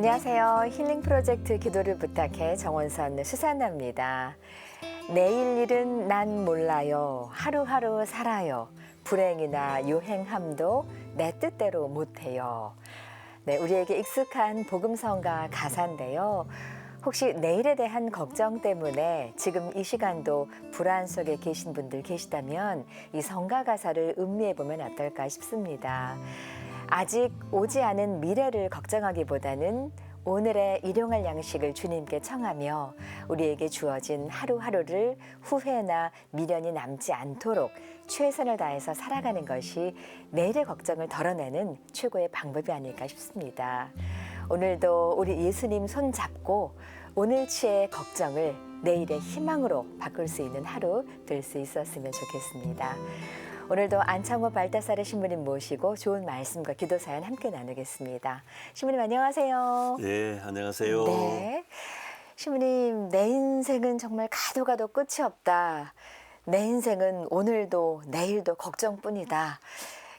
안녕하세요. 힐링 프로젝트 기도를 부탁해 정원선 수산나입니다. 내일 일은 난 몰라요. 하루하루 살아요. 불행이나 유행함도 내 뜻대로 못해요. 네, 우리에게 익숙한 복음성가 가사인데요. 혹시 내일에 대한 걱정 때문에 지금 이 시간도 불안 속에 계신 분들 계시다면 이 성가 가사를 음미해 보면 어떨까 싶습니다. 아직 오지 않은 미래를 걱정하기보다는 오늘의 일용할 양식을 주님께 청하며 우리에게 주어진 하루하루를 후회나 미련이 남지 않도록 최선을 다해서 살아가는 것이 내일의 걱정을 덜어내는 최고의 방법이 아닐까 싶습니다. 오늘도 우리 예수님 손 잡고 오늘 치의 걱정을 내일의 희망으로 바꿀 수 있는 하루 될 수 있었으면 좋겠습니다. 오늘도 안창호 발다사르 신부님 모시고 좋은 말씀과 기도 사연 함께 나누겠습니다. 신부님 안녕하세요. 네, 안녕하세요. 네. 신부님, 내 인생은 정말 가도 가도 끝이 없다. 내 인생은 오늘도 내일도 걱정뿐이다.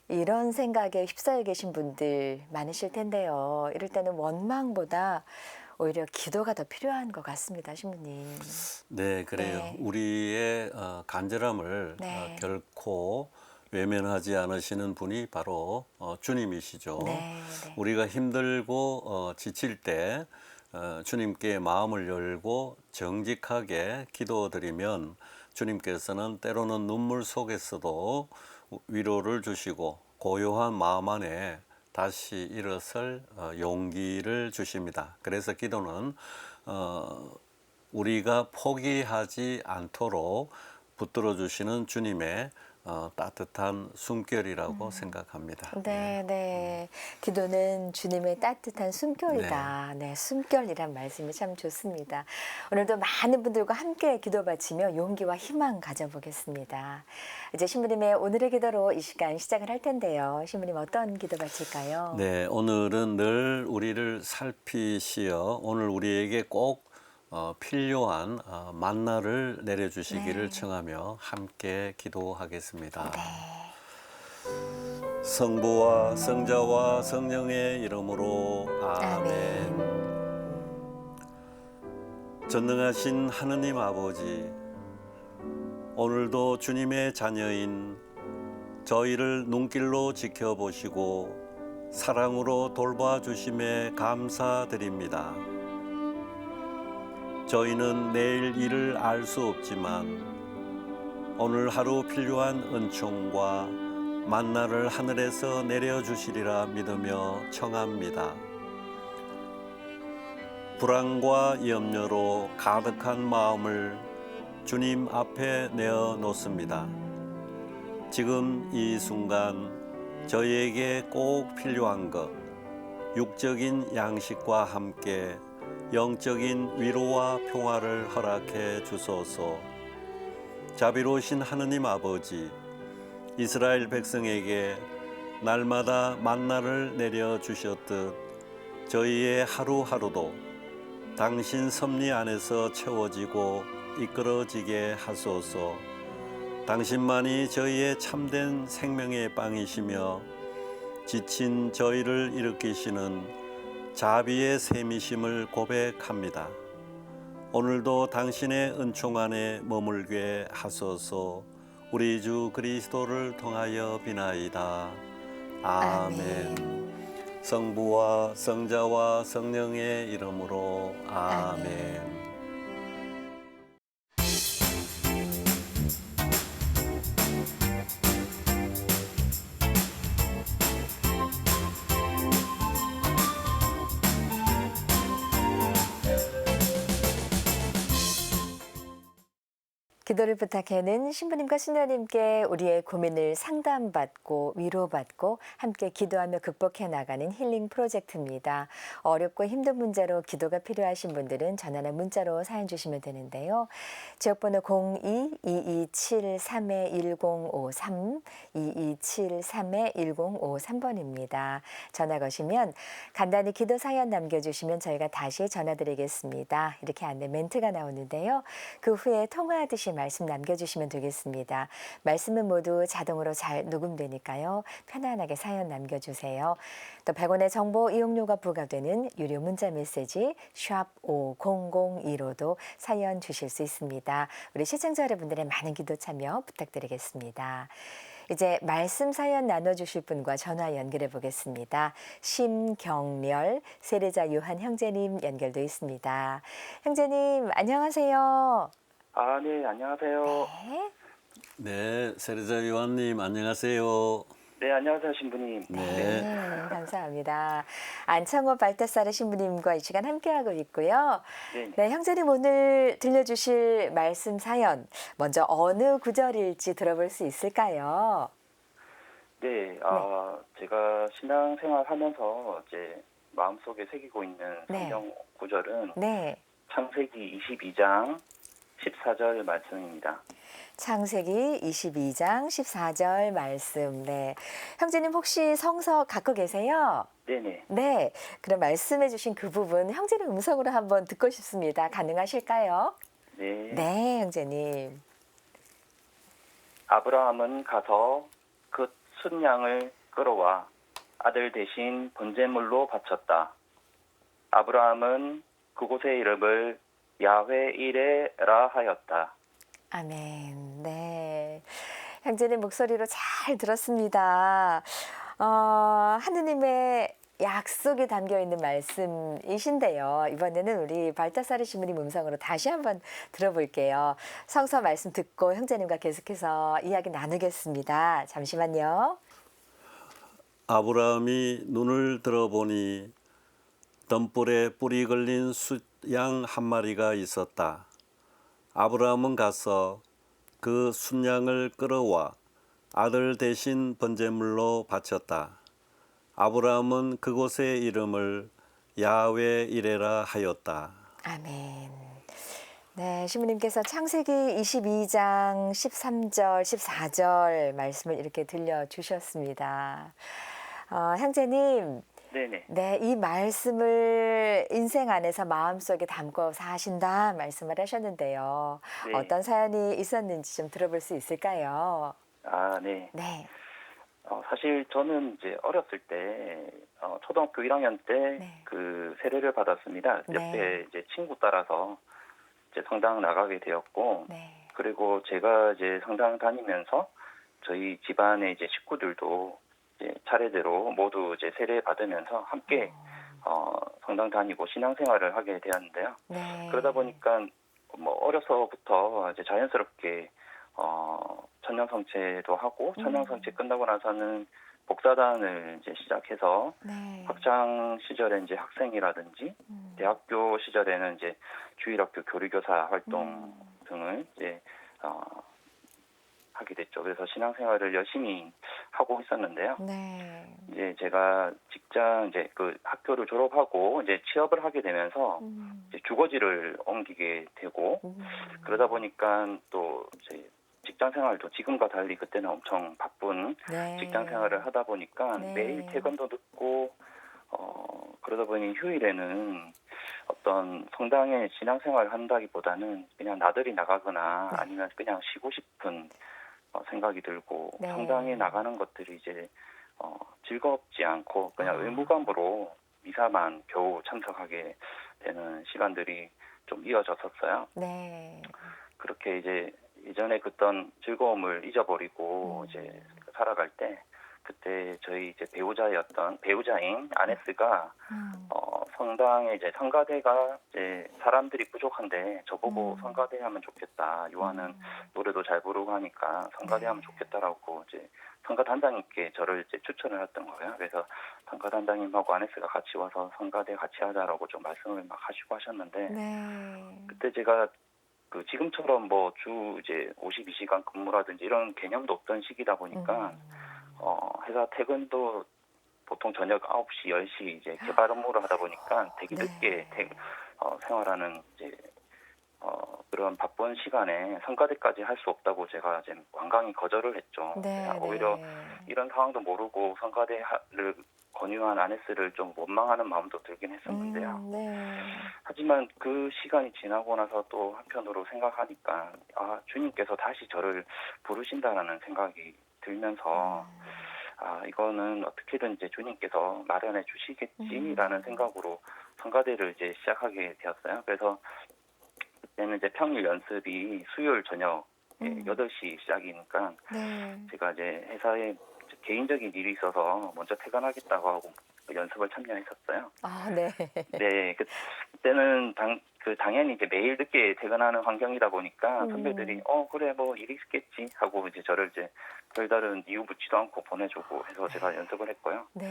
이런 생각에 휩싸여 계신 분들 많으실 텐데요. 이럴 때는 원망보다 오히려 기도가 더 필요한 것 같습니다, 신부님. 네, 그래요. 네. 우리의 어, 간절함을 네. 어, 결코 외면하지 않으시는 분이 바로 어, 주님이시죠. 네, 네. 우리가 힘들고 어, 지칠 때 어, 주님께 마음을 열고 정직하게 기도드리면 주님께서는 때로는 눈물 속에서도 위로를 주시고 고요한 마음 안에 다시 일어설 어, 용기를 주십니다. 그래서 기도는 어, 우리가 포기하지 않도록 붙들어 주시는 주님의 어, 따뜻한 숨결이라고 생각합니다. 네, 네. 기도는 주님의 따뜻한 숨결이다. 네. 숨결이란 말씀이 참 좋습니다. 오늘도 많은 분들과 함께 기도 바치며 용기와 희망 가져보겠습니다. 이제 신부님의 오늘의 기도로 이 시간 시작을 할 텐데요. 신부님 어떤 기도 바칠까요? 네, 오늘은 늘 우리를 살피시어 오늘 우리에게 꼭 어, 필요한 어, 만나를 내려주시기를 네. 청하며 함께 기도하겠습니다. 네. 성부와 성자와 성령의 이름으로 아멘. 아멘. 전능하신 하느님 아버지, 오늘도 주님의 자녀인 저희를 눈길로 지켜보시고 사랑으로 돌봐 주심에 감사드립니다. 저희는 내일 일을 알 수 없지만 오늘 하루 필요한 은총과 만나를 하늘에서 내려 주시리라 믿으며 청합니다. 불안과 염려로 가득한 마음을 주님 앞에 내어 놓습니다. 지금 이 순간 저희에게 꼭 필요한 것, 육적인 양식과 함께 영적인 위로와 평화를 허락해 주소서. 자비로우신 하느님 아버지, 이스라엘 백성에게 날마다 만나를 내려 주셨듯 저희의 하루하루도 당신 섭리 안에서 채워지고 이끌어지게 하소서. 당신만이 저희의 참된 생명의 빵이시며 지친 저희를 일으키시는 자비의 셈이심을 고백합니다. 오늘도 당신의 은총 안에 머물게 하소서. 우리 주 그리스도를 통하여 비나이다. 아멘. 성부와 성자와 성령의 이름으로 아멘. 기도를 부탁해는 신부님과 신녀님께 우리의 고민을 상담받고 위로받고 함께 기도하며 극복해 나가는 힐링 프로젝트입니다. 어렵고 힘든 문제로 기도가 필요하신 분들은 전화나 문자로 사연 주시면 되는데요. 지역번호 02-2273-1053, 2273-1053번입니다. 전화 거시면 간단히 기도 사연 남겨주시면 저희가 다시 전화드리겠습니다. 이렇게 안내 멘트가 나오는데요. 그 후에 통화하듯이 말씀 남겨주시면 되겠습니다. 말씀은 모두 자동으로 잘 녹음되니까요. 편안하게 사연 남겨주세요. 또 100원의 정보 이용료가 부과되는 유료 문자 메시지 샵 5002로도 사연 주실 수 있습니다. 우리 시청자 여러분들의 많은 기도 참여 부탁드리겠습니다. 이제 말씀 사연 나눠주실 분과 전화 연결해 보겠습니다. 심경렬 세례자 요한 형제님 연결돼 있습니다. 형제님 안녕하세요. 아, 네, 안녕하세요. 네. 네, 세례자 요한님 안녕하세요. 네, 안녕하세요, 신부님. 네. 네, 감사합니다. 안창호 발타사르 신부님과 이 시간 함께하고 있고요. 네, 네, 형제님 오늘 들려주실 말씀 사연 먼저 어느 구절일지 들어볼 수 있을까요? 네, 아, 제가 신앙생활 하면서 이제 마음속에 새기고 있는 네. 성경 구절은 네, 창세기 22장 14절 말씀입니다. 창세기 22장 14절 말씀. 네, 형제님 혹시 성서 갖고 계세요? 네네. 네, 그럼 말씀해 주신 그 부분 형제님 음성으로 한번 듣고 싶습니다. 가능하실까요? 네. 네, 형제님. 아브라함은 가서 그 순양을 끌어와 아들 대신 번제물로 바쳤다. 아브라함은 그곳의 이름을 야훼 이레라 하였다. 아멘. 네. 형제님 목소리로 잘 들었습니다. 어, 하느님의 약속이 담겨 있는 말씀이신데요. 이번에는 우리 발타사르 신부님 음성으로 다시 한번 들어볼게요. 성서 말씀 듣고 형제님과 계속해서 이야기 나누겠습니다. 잠시만요. 아브라함이 눈을 들어보니 덤불에 뿌리 걸린 숫양 한 마리가 있었다. 아브라함은 가서 그 순양을 끌어와 아들 대신 번제물로 바쳤다. 아브라함은 그곳의 이름을 야훼 이레라 하였다. 아멘. 네, 신부님께서 창세기 22장 13절, 14절 말씀을 이렇게 들려주셨습니다. 어, 형제님, 네네. 네, 이 말씀을 인생 안에서 마음속에 담고 사신다 말씀을 하셨는데요. 네. 어떤 사연이 있었는지 좀 들어볼 수 있을까요? 아, 네. 네, 어, 사실 저는 이제 어렸을 때 어, 초등학교 1학년 때 네. 그 세례를 받았습니다. 네. 옆에 이제 친구 따라서 이제 성당 나가게 되었고 네, 그리고 제가 이제 성당 다니면서 저희 집안의 이제 식구들도 이제 차례대로 모두 이제 세례 받으면서 함께 어, 성당 다니고 신앙생활을 하게 되었는데요. 네. 그러다 보니까 뭐 어려서부터 이제 자연스럽게 어 천년성체도 하고 음. 천년성체 끝나고 나서는 복사단을 이제 시작해서 네. 학창 시절에 이제 학생이라든지 음. 대학교 시절에는 이제 주일학교 교류교사 활동 음. 등을 이제 어 하게 됐죠. 그래서 신앙생활을 열심히 하고 있었는데요. 네. 이제 제가 직장 이제 그 학교를 졸업하고 이제 취업을 하게 되면서 음. 이제 주거지를 옮기게 되고 음. 그러다 보니까 또 이제 직장 생활도 지금과 달리 그때는 엄청 바쁜 네. 직장 생활을 하다 보니까 네. 매일 퇴근도 늦고 어 그러다 보니 휴일에는 어떤 성당에 신앙 생활을 한다기보다는 그냥 나들이 나가거나 네. 아니면 그냥 쉬고 싶은 어, 생각이 들고 네. 성당에 나가는 것들이 이제 어 즐겁지 않고 그냥 아. 의무감으로 미사만 겨우 참석하게 되는 시간들이 좀 이어졌었어요. 네. 그렇게 이제 예전에 그던 즐거움을 잊어버리고 음. 이제 살아갈 때 그때 저희 이제 배우자였던 배우자인 아네스가 음. 어 성당에 이제 성가대가 이제 사람들이 부족한데 저보고 음. 성가대 하면 좋겠다. 요한은 음. 노래도 잘 부르고 하니까 성가대 네. 하면 좋겠다라고 이제 성가 단장님께 저를 이제 추천을 했던 거예요. 그래서 성가 단장님하고 아네스가 같이 와서 성가대 같이 하자라고 좀 말씀을 막 하시고 하셨는데 네. 그때 제가 그 지금처럼 뭐 주 이제 52시간 근무라든지 이런 개념도 없던 시기다 보니까 음. 어 회사 퇴근도 보통 저녁 9시, 10시 이제 개발 업무를 하다 보니까 되게 네. 늦게 퇴, 어, 생활하는 이제 어 그런 바쁜 시간에 성가대까지 할 수 없다고 제가 이제 완강히 거절을 했죠. 네. 그냥 오히려 네. 이런 상황도 모르고 성가대를 권유한 아네스를 좀 원망하는 마음도 들긴 했었는데요. 음, 네. 하지만 그 시간이 지나고 나서 또 한편으로 생각하니까 아 주님께서 다시 저를 부르신다라는 생각이 들면서 아 이거는 어떻게든 이제 주님께서 마련해 주시겠지라는 음. 생각으로 성가대를 이제 시작하게 되었어요. 그래서 그때는 이제 평일 연습이 수요일 저녁 예, 음. 8시 시작이니까 네. 제가 이제 회사에 개인적인 일이 있어서 먼저 퇴근하겠다고 하고 연습을 참여했었어요. 아, 네. 네, 그, 그때는 당, 그 당연히 이제 매일 늦게 퇴근하는 환경이다 보니까 음. 선배들이 어 그래 뭐 일이 있겠지 하고 이제 저를 이제 별다른 이유 묻지도 않고 보내주고 해서 제가 연습을 했고요. 네.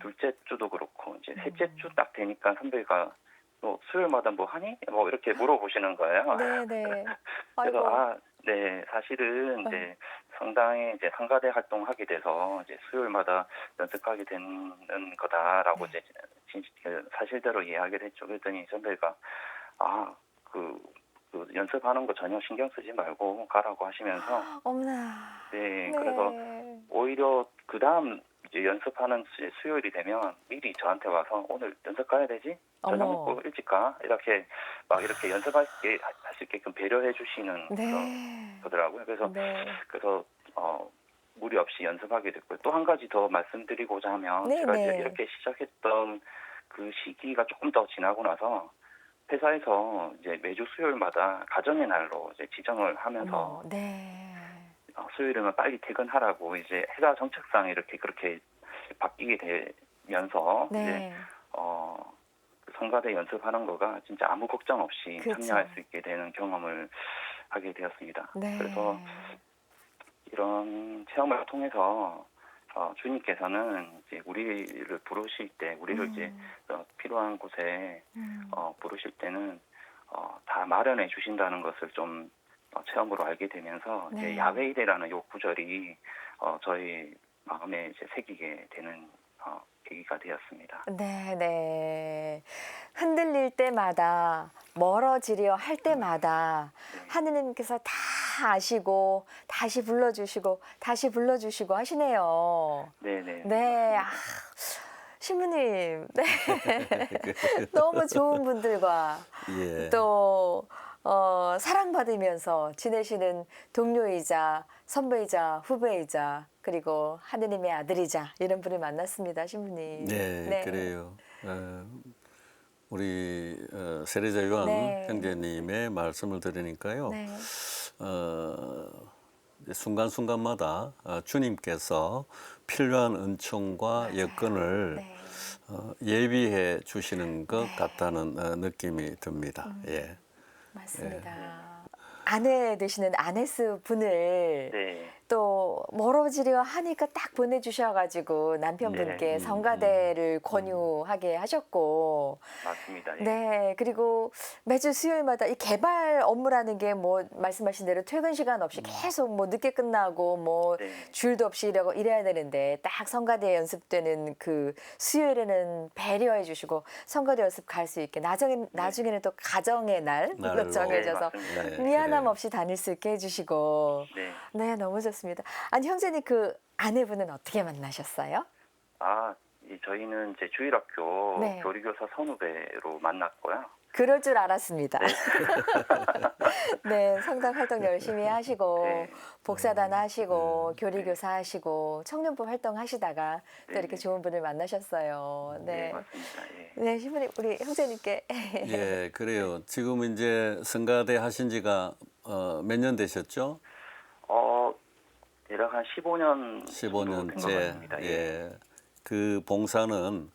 둘째 주도 그렇고 이제 셋째 음. 주딱 되니까 선배가 너 수요일마다 뭐 하니? 뭐 이렇게 물어보시는 거예요. 네, 네. 그래서. 아, 네, 사실은 이제 성당에 이제 성가대 활동하게 돼서 이제 수요일마다 연습하게 되는 거다라고 네. 이제 진, 그 사실대로 이야기를 했죠. 그랬더니 선배가 아, 그, 그 연습하는 거 전혀 신경 쓰지 말고 가라고 하시면서 어머나. 네, 네. 그래서 오히려 그 다음 이제 연습하는 수- 수요일이 되면 미리 저한테 와서 오늘 연습 가야 되지? 저녁 어머. 먹고 일찍 가? 이렇게 막 이렇게 연습할 수 있게 할수 있게끔 배려해 주시는 그런 네. 거더라고요. 그래서 네. 그래서 어 무리 없이 연습하게 됐고요. 또 한 가지 더 말씀드리고자 하면 네, 제가 네. 이제 이렇게 시작했던 그 시기가 조금 더 지나고 나서 회사에서 이제 매주 수요일마다 가정의 날로 이제 지정을 하면서 어머, 네. 어, 수요일이면 빨리 퇴근하라고 이제 회사 정책상 이렇게 그렇게 바뀌게 되면서 이제 네. 어, 그 성가대 연습하는 거가 진짜 아무 걱정 없이 그렇죠. 참여할 수 있게 되는 경험을 하게 되었습니다. 네. 그래서 이런 체험을 통해서 어, 주님께서는 이제 우리를 부르실 때, 우리를 이제 음, 어, 필요한 곳에 음. 어, 부르실 때는 어, 다 마련해 주신다는 것을 좀 어, 체험으로 알게 되면서 네. 이제 야외이라는 요 구절이 어, 저희 마음에 이제 새기게 되는 어, 계기가 되었습니다. 네, 네. 흔들릴 때마다 멀어지려 할 때마다 네. 하느님께서 다 아시고 다시 불러주시고 다시 불러주시고 하시네요. 네 네. 네. 아, 신부님, 네. 너무 좋은 분들과 예. 또 어, 사랑받으면서 지내시는 동료이자 선배이자 후배이자 그리고 하느님의 아들이자 이런 분을 만났습니다, 신부님. 네, 그래요. 어, 우리 어, 세례자 요한 네. 형제님의 말씀을 들으니까요. 네. 어, 순간순간마다 어, 주님께서 필요한 은총과 여건을 네. 어, 예비해 주시는 것 같다는 어, 느낌이 듭니다. 음. 예. 맞습니다. 아내 되시는 아네스 분을 네. 또 멀어지려 하니까 딱 보내주셔가지고 남편분께 네. 성가대를 권유하게 하셨고 맞습니다. 예. 네 그리고 매주 수요일마다 이 개발 업무라는 게 뭐 말씀하신 대로 퇴근 시간 없이 계속 뭐 늦게 끝나고 뭐 네. 줄도 없이 이러고 이래야 되는데 딱 성가대 연습되는 그 수요일에는 배려해 주시고 성가대 연습 갈 수 있게 나중에 나중에는 또 가정의 날로. 정해져서 네. 네. 미안함 그래요. 없이 다닐 수 있게 해주시고 네. 네 너무 좋습니다. 아니 형제님 그 아내분은 어떻게 만나셨어요? 아, 이 저희는 이제 주일학교 네. 교리교사 선후배로 만났고요. 그럴 줄 알았습니다. 네, 성당 활동 열심히 하시고 네. 복사단 하시고 교리 교사 하시고 청년부 활동 하시다가 또 네, 이렇게 네. 좋은 분을 만나셨어요. 네, 네, 맞습니다. 예. 네, 신부님 우리 형제님께 예, 그래요. 지금 이제 성가대 하신 지가 어, 몇 년 되셨죠? 어, 대략 한 15년 15년째. 예. 그 봉사는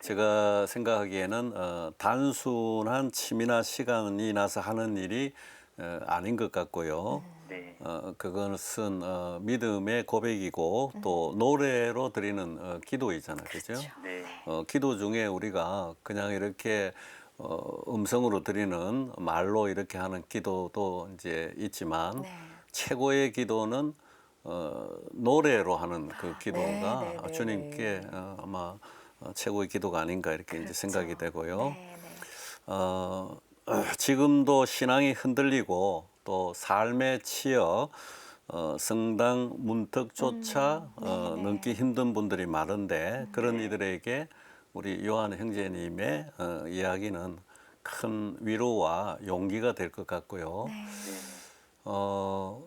제가 생각하기에는 어, 단순한 취미나 시간이 나서 하는 일이 어, 아닌 것 같고요. 네. 어, 그것은 어, 믿음의 고백이고 또 노래로 드리는 어, 기도이잖아요. 그죠? 네. 어, 기도 중에 우리가 그냥 이렇게 어, 음성으로 드리는 말로 이렇게 하는 기도도 이제 있지만 네. 최고의 기도는 어, 노래로 하는 그 기도가 네, 네, 네, 주님께 어, 아마 어, 최고의 기도가 아닌가 이렇게 이제 생각이 되고요. 그렇죠. 네, 네. 어, 지금도 신앙이 흔들리고 또 삶에 치여 어, 성당 문턱조차 어, 네네. 넘기 힘든 분들이 많은데 그런 이들에게 우리 요한 형제님의 어, 이야기는 큰 위로와 용기가 될 것 같고요. 네. 어,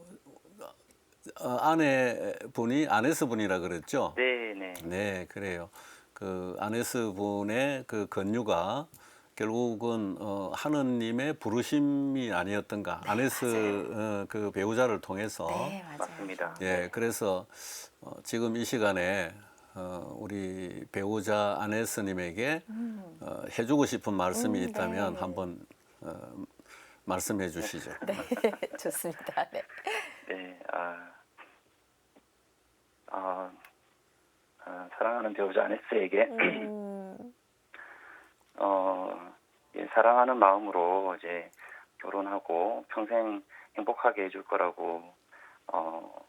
어, 아내분이 아네스분이라 그랬죠? 네, 네. 네, 그래요. 그 아네스 분의 그 건유가 결국은 어, 하느님의 부르심이 아니었던가. 아네스 어, 그 배우자를 통해서 네, 맞아요. 맞습니다. 예, 그래서 어, 지금 이 시간에 어, 우리 배우자 아네스님에게 어, 해주고 싶은 말씀이 음, 있다면 네. 한번 어, 말씀해 주시죠. 네, 좋습니다. 네. 네, 아, 아, 아, 사랑하는 배우자 아네스에게. 음, 어, 예, 사랑하는 마음으로 이제 결혼하고 평생 행복하게 해줄 거라고 어,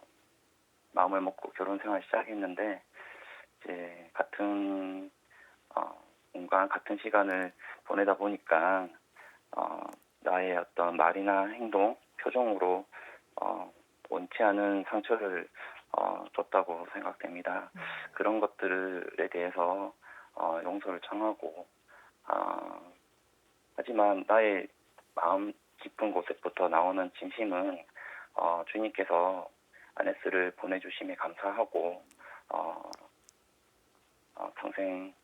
마음을 먹고 결혼 생활 시작했는데 이제 같은 어, 공간 같은 시간을 보내다 보니까 어, 나의 어떤 말이나 행동, 표정으로 어, 원치 않은 상처를 어, 줬다고 생각됩니다. 그런 것들에 대해서 어, 용서를 청하고 아, 하지만 나의 마음 깊은 곳에부터 나오는 진심은 어, 주님께서 아네스를 보내주심에 감사하고 어, 어, 평생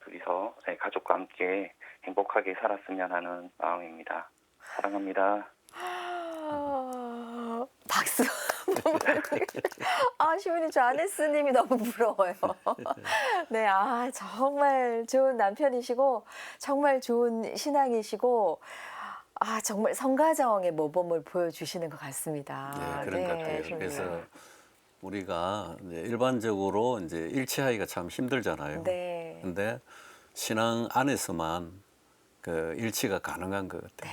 둘이서 네, 가족과 함께 행복하게 살았으면 하는 마음입니다. 사랑합니다. 아, 박수. 아, 시원이 저 아네스님이 너무 부러워요. 네, 아, 정말 좋은 남편이시고, 정말 좋은 신앙이시고, 아, 정말 성가정의 모범을 보여주시는 것 같습니다. 네, 그런 것 같아요. 시원님. 그래서 우리가 이제 일반적으로 이제 일치하기가 참 힘들잖아요. 네. 근데 신앙 안에서만 그 일치가 가능한 것 같아요.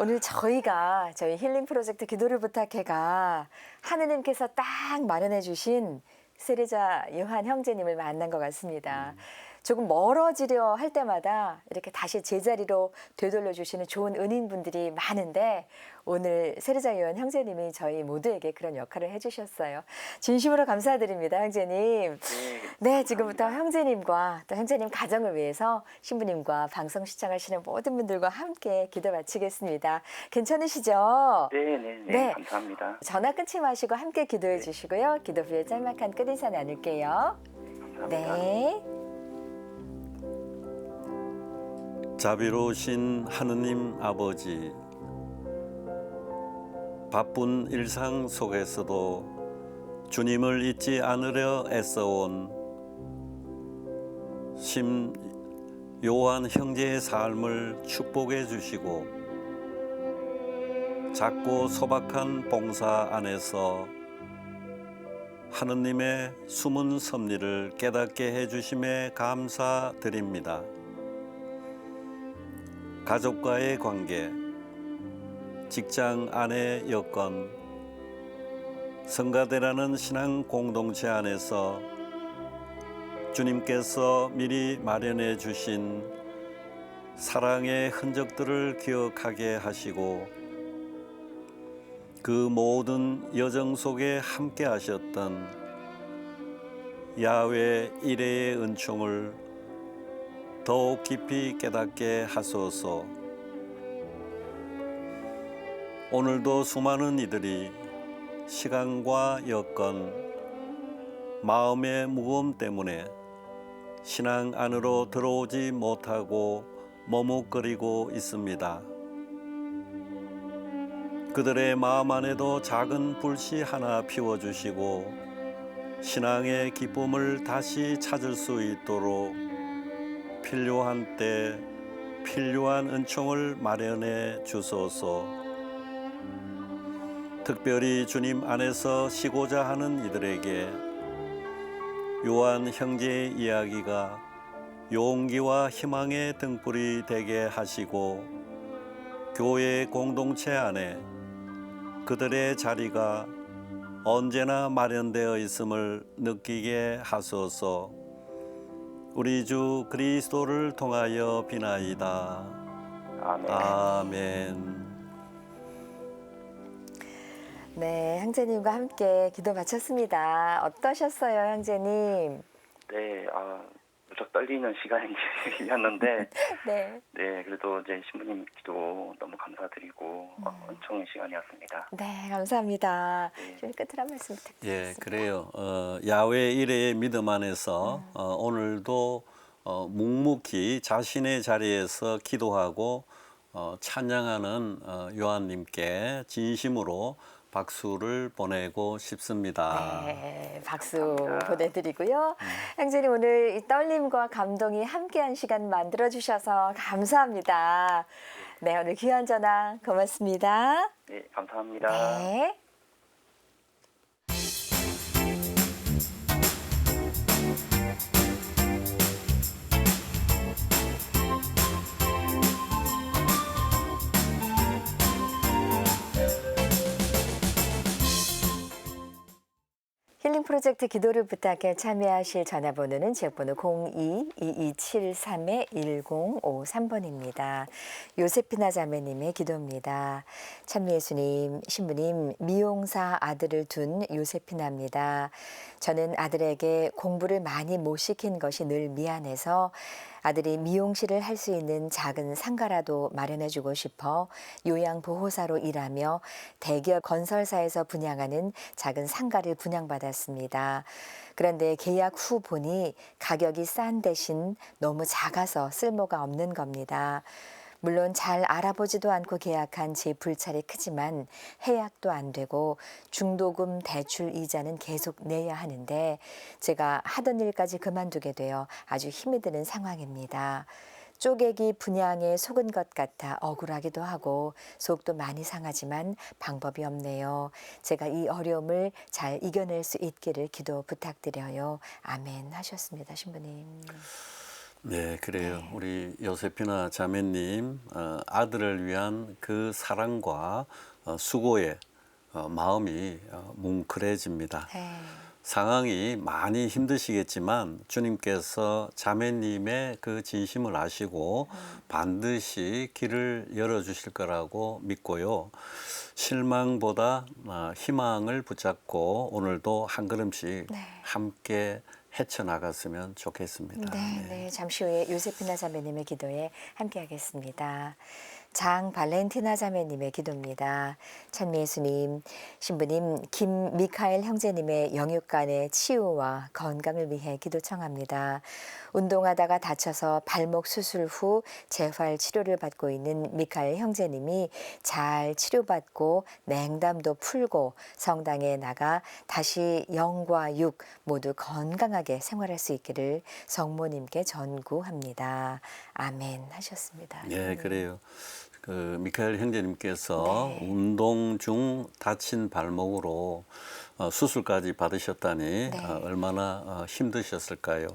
오늘 저희가 저희 힐링 프로젝트 기도를 부탁해가 하느님께서 딱 마련해 주신 세례자 요한 형제님을 만난 것 같습니다. 조금 멀어지려 할 때마다 이렇게 다시 제자리로 되돌려 주시는 좋은 은인분들이 많은데 오늘 세례자 요한 형제님이 저희 모두에게 그런 역할을 해주셨어요. 진심으로 감사드립니다, 형제님. 네, 네, 지금부터 형제님과 또 형제님 가정을 위해서 신부님과 방송 시청하시는 모든 분들과 함께 기도 마치겠습니다. 괜찮으시죠? 네, 네, 네, 네. 감사합니다. 전화 끊지 마시고 함께 기도해 주시고요. 기도 후에 짤막한 끝인사 나눌게요. 감사합니다. 네. 자비로우신 하느님 아버지, 바쁜 일상 속에서도 주님을 잊지 않으려 애써온 심 요한 형제의 삶을 축복해 주시고 작고 소박한 봉사 안에서 하느님의 숨은 섭리를 깨닫게 해 주심에 감사드립니다. 가족과의 관계, 직장 안의 여건, 성가대라는 신앙 공동체 안에서 주님께서 미리 마련해 주신 사랑의 흔적들을 기억하게 하시고 그 모든 여정 속에 함께 하셨던 야외 일회의 은총을 더욱 깊이 깨닫게 하소서. 오늘도 수많은 이들이 시간과 여건, 마음의 무거움 때문에 신앙 안으로 들어오지 못하고 머뭇거리고 있습니다. 그들의 마음 안에도 작은 불씨 하나 피워주시고 신앙의 기쁨을 다시 찾을 수 있도록 필요한 때 필요한 은총을 마련해 주소서. 특별히 주님 안에서 쉬고자 하는 이들에게 요한 형제의 이야기가 용기와 희망의 등불이 되게 하시고 교회 공동체 안에 그들의 자리가 언제나 마련되어 있음을 느끼게 하소서. 우리 주 그리스도를 통하여 비나이다. 아멘. 아멘. 네, 형제님과 함께 기도 마쳤습니다. 어떠셨어요, 형제님? 네, 아, 무척 떨리는 시간이었는데, 네. 네, 그래도 이제 신부님 기도 너무 감사드리고, 어, 은총의 시간이었습니다. 네, 감사합니다. 네. 좀 끝으로 한 말씀 부탁드리겠습니다. 예, 그래요. 어, 야외 일의 믿음 안에서 어, 오늘도 어, 묵묵히 자신의 자리에서 기도하고 어, 찬양하는 어, 요한님께 진심으로 박수를 보내고 싶습니다. 네, 박수 감사합니다. 보내드리고요. 형제님 오늘 이 떨림과 감동이 함께한 시간 만들어 주셔서 감사합니다. 네, 오늘 귀한 전화 고맙습니다. 네, 감사합니다. 네. 힐링 프로젝트 기도를 부탁해 참여하실 전화번호는 지역번호 02-2273-1053번입니다. 요세피나 자매님의 기도입니다. 참미예수님, 신부님, 미용사 아들을 둔 요세피나입니다. 저는 아들에게 공부를 많이 못 시킨 것이 늘 미안해서 아들이 미용실을 할 수 있는 작은 상가라도 마련해주고 싶어 요양보호사로 일하며 대기업 건설사에서 분양하는 작은 상가를 분양받았습니다. 그런데 계약 후 보니 가격이 싼 대신 너무 작아서 쓸모가 없는 겁니다. 물론 잘 알아보지도 않고 계약한 제 불찰이 크지만 해약도 안 되고 중도금 대출 이자는 계속 내야 하는데 제가 하던 일까지 그만두게 되어 아주 힘이 드는 상황입니다. 쪼개기 분양에 속은 것 같아 억울하기도 하고 속도 많이 상하지만 방법이 없네요. 제가 이 어려움을 잘 이겨낼 수 있기를 기도 부탁드려요. 아멘 하셨습니다, 신부님. 네, 그래요. 우리 요세피나 자매님 어, 아들을 위한 그 사랑과 어, 수고의 어, 마음이 어, 뭉클해집니다. 네. 상황이 많이 힘드시겠지만 주님께서 자매님의 그 진심을 아시고 반드시 길을 열어주실 거라고 믿고요. 실망보다 어, 희망을 붙잡고 오늘도 한 걸음씩 네. 함께 헤쳐나갔으면 좋겠습니다. 네, 네. 잠시 후에 요세피나 자매님의 기도에 함께하겠습니다. 장 발렌티나 자매님의 기도입니다. 찬미 예수님, 신부님 김미카엘 형제님의 영육간의 치유와 건강을 위해 기도 청합니다. 운동하다가 다쳐서 발목 수술 후 재활 치료를 받고 있는 미카엘 형제님이 잘 치료받고 냉담도 풀고 성당에 나가 다시 영과 육 모두 건강하게 생활할 수 있기를 성모님께 전구합니다. 아멘 하셨습니다. 네, 그래요. 그 미카엘 형제님께서 네. 운동 중 다친 발목으로 어, 수술까지 받으셨다니 네. 어, 얼마나 어, 힘드셨을까요?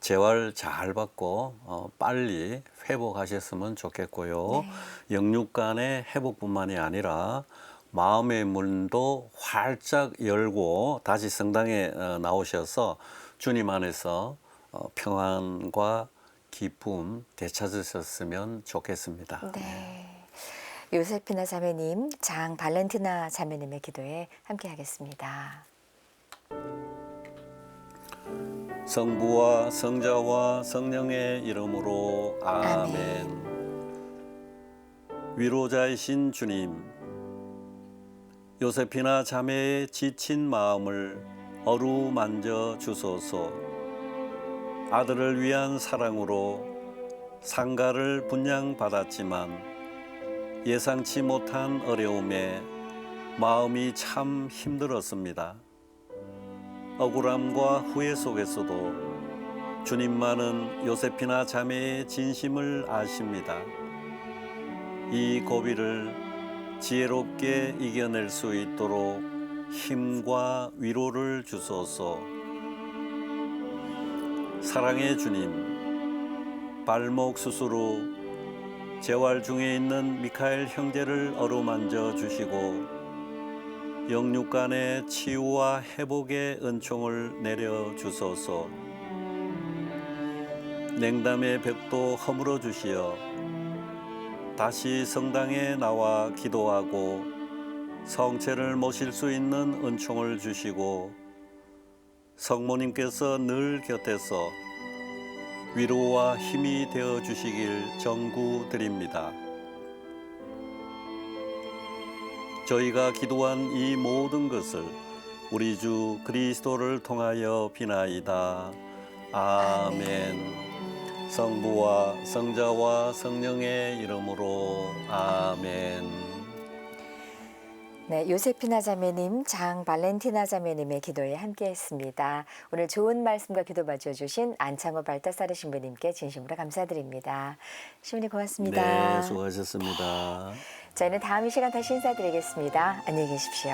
재활 잘 받고 어, 빨리 회복하셨으면 좋겠고요. 네. 영육 간의 회복뿐만이 아니라 마음의 문도 활짝 열고 다시 성당에 어, 나오셔서 주님 안에서 어, 평안과 기쁨 되찾으셨으면 좋겠습니다. 네. 요세피나 자매님, 장 발렌티나 자매님의 기도에 함께하겠습니다. 성부와 성자와 성령의 이름으로 아멘. 아멘. 위로자이신 주님, 요세피나 자매의 지친 마음을 어루만져 주소서. 아들을 위한 사랑으로 상가를 분양받았지만 예상치 못한 어려움에 마음이 참 힘들었습니다. 억울함과 후회 속에서도 주님만은 요세피나 자매의 진심을 아십니다. 이 고비를 지혜롭게 이겨낼 수 있도록 힘과 위로를 주소서. 사랑의 주님, 발목 수술 후 재활 중에 있는 미카엘 형제를 어루만져 주시고 영육간의 치유와 회복의 은총을 내려 주소서. 냉담의 벽도 허물어 주시어 다시 성당에 나와 기도하고 성체를 모실 수 있는 은총을 주시고 성모님께서 늘 곁에서 위로와 힘이 되어 주시길 정구드립니다. 저희가 기도한 이 모든 것을 우리 주 그리스도를 통하여 비나이다. 아멘. 성부와 성자와 성령의 이름으로 아멘. 네, 요세피나 자매님, 장 발렌티나 자매님의 기도에 함께했습니다. 오늘 좋은 말씀과 기도 맞춰주신 안창호 발타사르 신부님께 진심으로 감사드립니다. 신부님 고맙습니다. 네, 수고하셨습니다. 저희는 다음 이 시간 다시 인사드리겠습니다. 안녕히 계십시오.